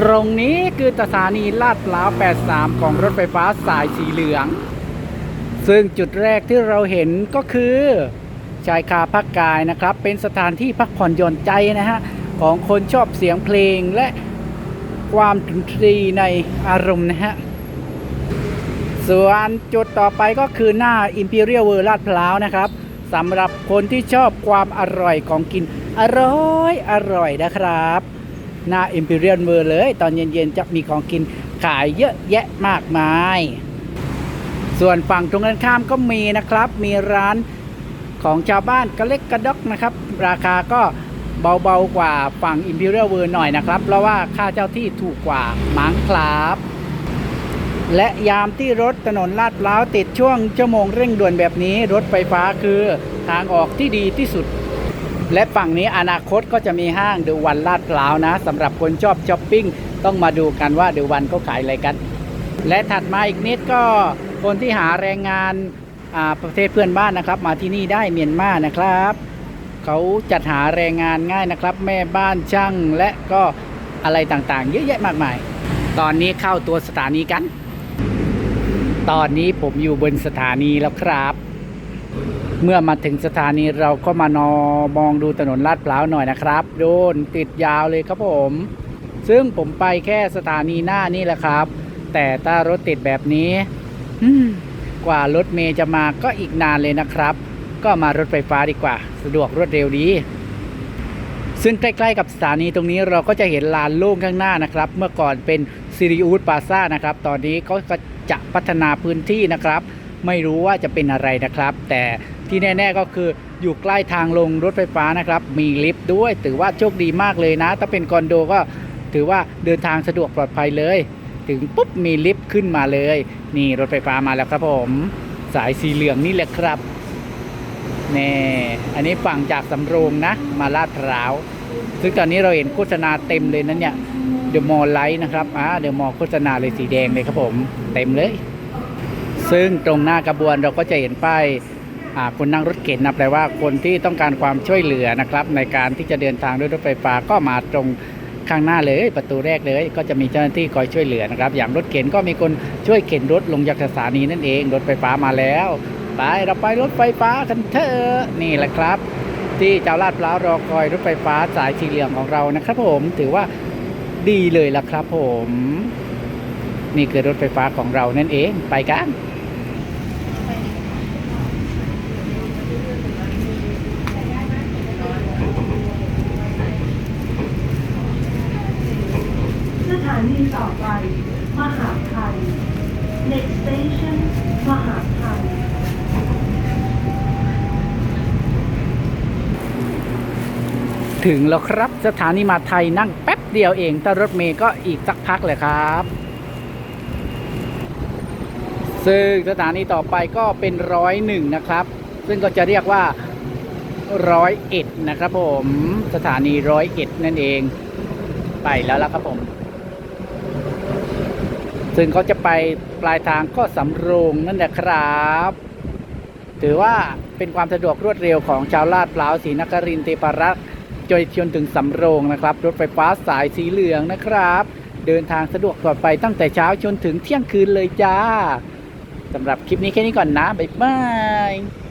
ตรงนี้คือสถานีลาดพร้าว 83 ของรถไฟฟ้าสายสีเหลือง ซึ่งจุดแรกที่เราเห็นก็คือชายคาพักกายนะครับ เป็นสถานที่พักผ่อนหย่อนใจนะฮะ ของคนชอบเสียงเพลงและความดนตรีในอารมณ์นะฮะ ส่วนจุดต่อไปก็คือหน้า Imperial World ลาดพร้าวนะครับสำหรับคนที่ชอบความอร่อยของกินอร่อยอร่อยนะครับ หน้า Imperial World เลย ตอนเย็นๆจะมีของกินขายเยอะแยะมากมาย ส่วนฝั่งตรงกันข้ามก็มีนะครับ มีร้านของชาวบ้านกระเล็กกระดอกนะครับ ราคาก็เบาๆกว่าฝั่ง Imperial World หน่อยนะครับ เพราะว่าค่าเจ้าที่ถูกกว่ามั้งครับ และยามที่รถถนนลาดพร้าวติดช่วงชั่วโมงเร่งด่วนแบบนี้ รถไฟฟ้าคือทางออกที่ดีที่สุด และฝั่งนี้อนาคตก็จะมีห้างเดวันลาดพร้าวนะสำหรับคนชอบช้อปปิ้งต้องมาดูกันว่าเดวันเขาขายอะไรกัน และถัดมาอีกนิดก็คนที่หาแรงงานอาประเทศเพื่อนบ้านนะครับ มาที่นี่ได้เมียนมานะครับ เขาจัดหาแรงงานง่ายนะครับ แม่บ้านช่างและก็อะไรต่างๆ เยอะแยะมากมาย ตอนนี้เข้าตัวสถานีกัน ตอนนี้ผมอยู่บนสถานีแล้วครับ เมื่อมาถึงสถานีเราก็มานอมองดูถนนลาดพร้าวหน่อยนะครับ โดนติดยาวเลยครับผม ซึ่งผมไปแค่สถานีหน้านี่แหละครับ แต่ถ้ารถติดแบบนี้กว่ารถเมย์จะมาก็อีกนานเลยนะครับ ก็มารถไฟฟ้าดีกว่า สะดวกรวดเร็วดี ซึ่งใกล้ๆกับสถานีตรงนี้เราก็จะเห็นลานโล่งข้างหน้านะครับ เมื่อก่อนเป็นซิริอูดปาซ่านะครับ ตอนนี้เขาก็จะพัฒนาพื้นที่นะครับ ไม่รู้ว่าจะเป็นอะไรนะครับ แต่ ที่แน่ๆก็คืออยู่ใกล้ทางลงรถไฟฟ้านะครับ มีลิฟต์ด้วย ถือว่าโชคดีมากเลยนะ ถ้าเป็นคอนโดก็ถือว่าเดินทางสะดวกปลอดภัยเลย ถึงปุ๊บมีลิฟต์ขึ้นมาเลย นี่รถไฟฟ้ามาแล้วครับผม สายสีเหลืองนี่แหละครับนี่อันนี้ฝั่งจากสำโรงนะ มาลาดพร้าว ซึ่งตอนนี้เราเห็นโฆษณาเต็มเลยนั้นเนี่ยเดอะมอลไลท์นะครับอ่าเดอะมอลโฆษณาเลยสีแดงเลยครับผม เต็มเลย ซึ่งตรงหน้ากระบวนเราก็จะเห็นป้าย คนนั่งรถเข็นนะแปลว่าคนที่ต้องการความช่วยเหลือนะครับ ในการที่จะเดินทางด้วยรถไฟฟ้าก็มาตรงข้างหน้าเลยประตูแรกเลย ก็จะมีเจ้าหน้าที่คอยช่วยเหลือนะครับ อย่างรถเข็นก็มีคนช่วยเข็นรถลงจากสถานีนั่นเองรถไฟฟ้ามาแล้วไปเราไปรถไฟฟ้ากันเถอะนี่แหละครับ ที่เจ้าลาดพร้าวรอคอยรถไฟฟ้าสายสีเหลืองของเรานะครับผมถือว่าดีเลยล่ะครับผม นี่คือรถไฟฟ้าของเรานั่นเองไปกัน สถานีต่อไป มหาไทย next station มหาไทยถึงแล้วครับสถานีมาไทยนั่งแป๊บเดียวเองถ้ารถเมย์ก็อีกสักพักเลยครับ ซึ่งสถานีต่อไปก็เป็นร้อยหนึ่งนะครับ ซึ่งก็จะเรียกว่าร้อยเอ็ดนะครับผม สถานีร้อยเอ็ดนั่นเอง ไปแล้วล่ะครับผม ซึ่งเขาจะไปปลายทางก็สำโรงนั่นแหละครับ ถือว่าเป็นความสะดวกรวดเร็วของชาวลาดพร้าวศรีนครินทร์เทพารักษ์จนจนถึงสำโรงนะครับ รถไฟฟ้าสายสีเหลืองนะครับ เดินทางสะดวกปลอดภัยตั้งแต่เช้าจนถึงเที่ยงคืนเลยจ้าสำหรับคลิปนี้แค่นี้ก่อนนะ บ๊ายบาย